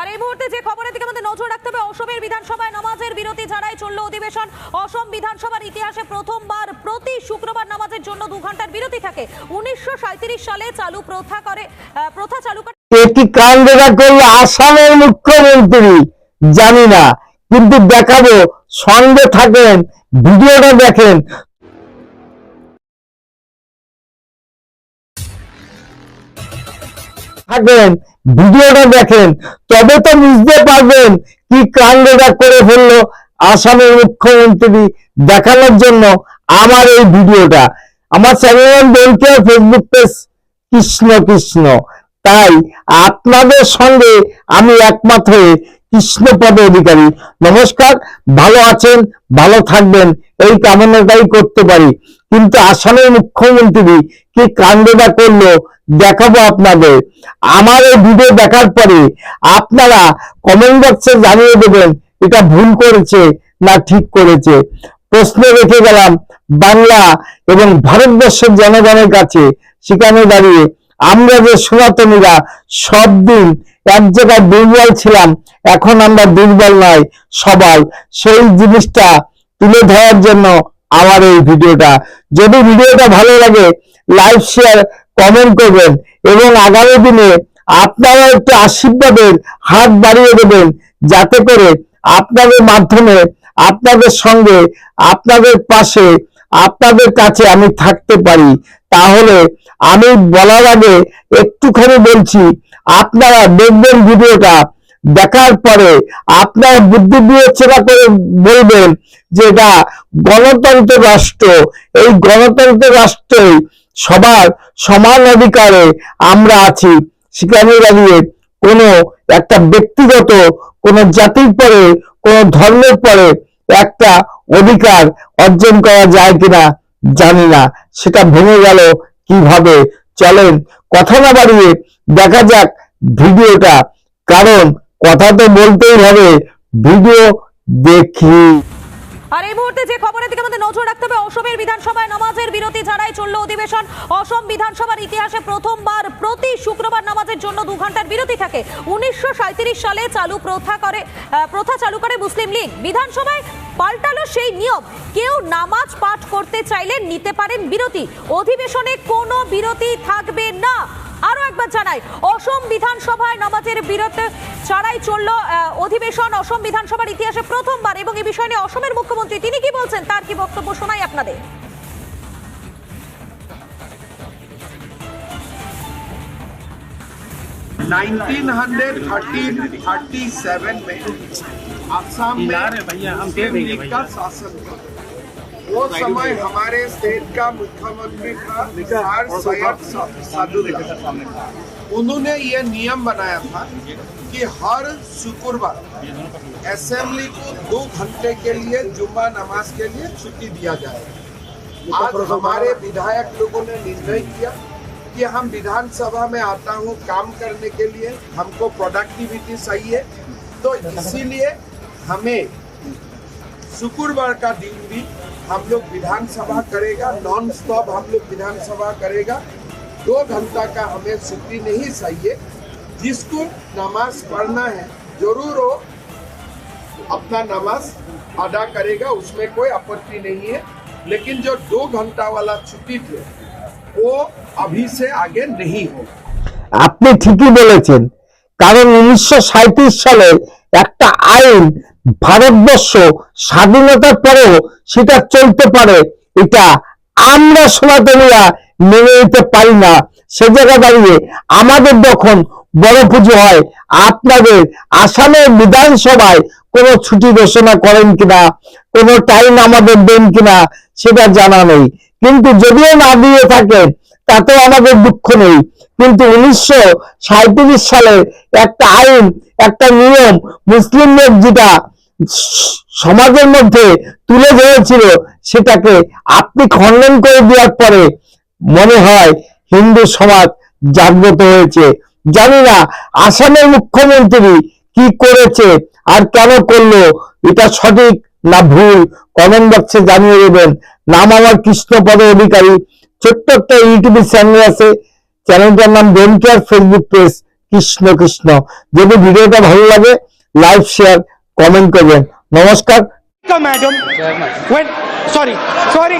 আর এই মুহূর্তে যে খবরের দিকে আমাদের নজর রাখতে হবে, অসমের বিধানসভায় নামাজের বিরতি ছাড়াই চলল অধিবেশন। অসম বিধানসভার ইতিহাসে প্রথমবার প্রতি শুক্রবার নামাজের জন্য দু ঘণ্টার বিরতি থাকে। উনিশশো সালে চালু প্রথা করে প্রথা চালু করে এটি কাণ্ডটা করল আসামের মুখ্যমন্ত্রী? জানি না। কিন্তু দেখাবো, সঙ্গে থাকেন, ভিডিওটা দেখেন। থাকেন ভিডিওটা দেখেন, তবে তো বুঝতে পারবেন কি কাণ্ডটা করে ফেলল আসামের মুখ্যমন্ত্রী দেখানোর জন্য আমার এই ভিডিওটা। আমার চ্যানেল বলতে ফেসবুক পেজ কৃষ্ণ কৃষ্ণ। তাই আপনাদের সঙ্গে আমি একমত হয়ে কৃষ্ণ পদ অধিকারী। নমস্কার, ভালো আছেন, ভালো থাকবেন, এই কামনাটাই করতে পারি। কিন্তু আসামের মুখ্যমন্ত্রী কি কাণ্ডটা করল দেখাবো আপনাদের। আমার এই ভিডিও দেখার পরে আপনারা কমেন্ট বক্সে জানিয়ে দেবেন এটা ভুল করেছে না ঠিক করেছে। প্রশ্ন রেখে গেলাম, বাংলা এবং ভারতবর্ষের জনগণের কাছে। সেখানে দাঁড়িয়ে আমরা যে সনাতনীরা সব দিন এক জায়গায় দুর্বল ছিলাম, এখন আমরা দুর্বল নয় সবাই। সেই জিনিসটা তুলে ধরার জন্য আমার এই ভিডিওটা। যদি ভিডিওটা ভালো লাগে, লাইক, শেয়ার, কমেন্ট করবেন এবং আগামী দিনে আপনারা একটু আশীর্বাদের হাত বাড়িয়ে দেবেন যাতে করে আপনাদের মাধ্যমে, আপনাদের সঙ্গে, আপনাদের পাশে, আপনাদের কাছে আমি থাকতে পারি। তাহলে আমি বলার আগে একটুখানি বলছি, আপনারা দেখবেন ভিডিওটা, দেখার পরে আপনার বুদ্ধি বিবেচনা করে বলবেন যে এটা গণতন্ত্র রাষ্ট্র। এই গণতন্ত্র রাষ্ট্রেই সবার সমান অধিকারে আমরা আছি। সেখানে দাঁড়িয়ে কোনো একটা ব্যক্তিগত, কোনো জাতির পরে, কোনো ধর্মের পরে একটা অধিকার অর্জন করা যায় কিনা? জানি না, সেটা ভেঙে গেল কীভাবে? চলেন, কথা না বাড়িয়ে দেখা যাক ভিডিওটা। কারণ কথা তো বলতেই হবে, ভিডিও দেখি। আর এই মুহূর্তে যে খবরের দিকে আমাদের নজর রাখতে হবে, অসমের বিধানসভায় নামাজের বিরতি ছাড়াই চলল অধিবেশন। অসম বিধানসভার ইতিহাসে প্রথমবার প্রতি শুক্রবার নামাজের জন্য দু ঘণ্টার বিরতি থাকে। উনিশশো সাঁইত্রিশ সালে চালু প্রথা করে প্রথা চালু করে মুসলিম লীগ। বিধানসভায় পাল্টালো সেই নিয়ম। কেউ নামাজ পাঠ করতে চাইলে নিতে পারেন বিরতি। অধিবেশনে কোনো বিরতি থাকবে না। আরো একবার জানাই অসম বিধানসভায় নামাজের বিরতি ছাড়াই চলল আহ, অধিবেশন অসম বিধানসভার ইতিহাসে প্রথমবার এবং এই বিষয় নিয়ে অসমের মুখ্যমন্ত্রী তিনি কি বলছেন তার কি বক্তব্য শোনাই আপনাদের 1937 में असम में मुस्लिम लीग का शासन था वो समय हमारे स्टेट का मुख्यमंत्री था सैयद सादुल्ला उन्होंने ये नियम बनाया था कि हर शुक्रवार असेंबली को दो घंटे के लिए जुम्मा नमाज़ के लिए छुट्टी दिया जाए। आज हमारे विधायक लोगों ने निर्णय किया कि हम विधानसभा में आता हूँ काम करने के लिए हमको प्रोडक्टिविटी चाहिए। तो इसीलिए हमें शुक्रवार का दिन भी हम लोग विधानसभा करेगा नॉन स्टॉप हम लोग विधानसभा करेगा दो घंटा का हमें छुट्टी नहीं चाहिए जिसको नमाज पढ़ना है जरूर हो अपना नमाज अदा करेगा उसमें कोई आपत्ति नहीं है लेकिन जो दो घंटा वाला छुट्टी थे वो अभी से आगे नहीं होगा আপনি ঠিকই বলেছেন কারণ উনিশশো সালে একটা আইন ভারতবর্ষ স্বাধীনতার পরেও সেটা চলতে পারে, এটা আমরা সনাতনীরা মেনে নিতে পারি না। সে জায়গা দাঁড়িয়ে আমাদের যখন বড় পুজো হয়, আপনাদের আসামের বিধানসভায় কোনো ছুটি ঘোষণা করেন কিনা, কোনো টাইম আমাদের দেন কিনা, সেটা জানা নেই। কিন্তু যদিও না দিয়ে থাকেন, তাতেও আমাদের দুঃখ নেই। কিন্তু উনিশশো সাঁত্রিশ সালে একটা আইন, একটা নিয়ম মুসলিমদের যেটা সমাজের মধ্যে তুলে ধরেছিল সেটাকে আপনি খণ্ডন করে দেওয়ার পরে মনে হয় হিন্দু সমাজ জাগ্রত হয়েছে। জানি না আসামের মুখ্যমন্ত্রী কি করেছে আর কেন করল, এটা সঠিক না ভুল কমেন্ট বক্সে জানিয়ে দেবেন। নাম আমার কৃষ্ণপদ অধিকারী। ছোট্ট একটা ইউটিউব চ্যানেল আছে। চ্যানেলটার নাম don't care Facebook page Krishna Krishna. যদি ভিডিওটা ভালো লাগে লাইক শেয়ার কমেন্ট করবেন নমস্কার madam. When sorry, sorry.